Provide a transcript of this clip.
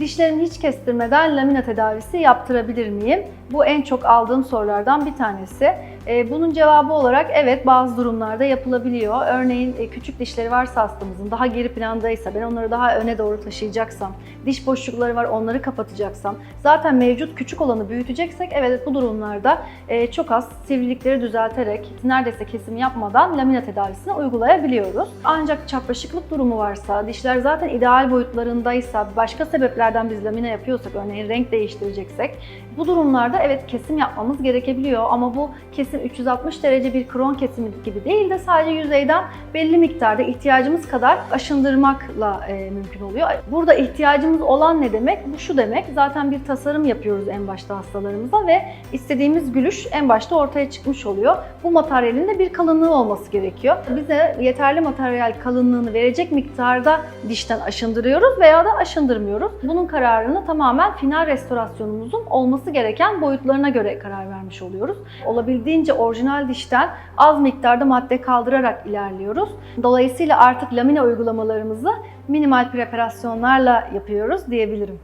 Dişlerimi hiç kestirmeden lamina tedavisi yaptırabilir miyim? Bu en çok aldığım sorulardan bir tanesi. Ee, Bunun cevabı olarak evet bazı durumlarda yapılabiliyor. Örneğin e, küçük dişleri varsa hastamızın daha geri plandaysa ben onları daha öne doğru taşıyacaksam, diş boşlukları var onları kapatacaksam, zaten mevcut küçük olanı büyüteceksek evet bu durumlarda e, çok az sivrilikleri düzelterek neredeyse kesim yapmadan lamina tedavisini uygulayabiliyoruz. Ancak çapraşıklık durumu varsa, dişler zaten ideal boyutlarındaysa, başka sebeplerden biz lamina yapıyorsak, örneğin renk değiştireceksek bu durumlarda evet kesim yapmamız gerekebiliyor ama bu kesim 360 derece bir kron kesimi gibi değil de sadece yüzeyden belli miktarda ihtiyacımız kadar aşındırmakla e, mümkün oluyor. Burada ihtiyacımız olan ne demek? Bu şu demek. Zaten bir tasarım yapıyoruz en başta hastalarımıza ve istediğimiz gülüş en başta ortaya çıkmış oluyor. Bu materyalin de bir kalınlığı olması gerekiyor. Bize yeterli materyal kalınlığını verecek miktarda dişten aşındırıyoruz veya da aşındırmıyoruz. Bunun kararını tamamen final restorasyonumuzun olması gereken boyutlarına göre karar vermiş oluyoruz. Olabildiğince orijinal dişten az miktarda madde kaldırarak ilerliyoruz. Dolayısıyla artık lamina uygulamalarımızı minimal preparasyonlarla yapıyoruz diyebilirim.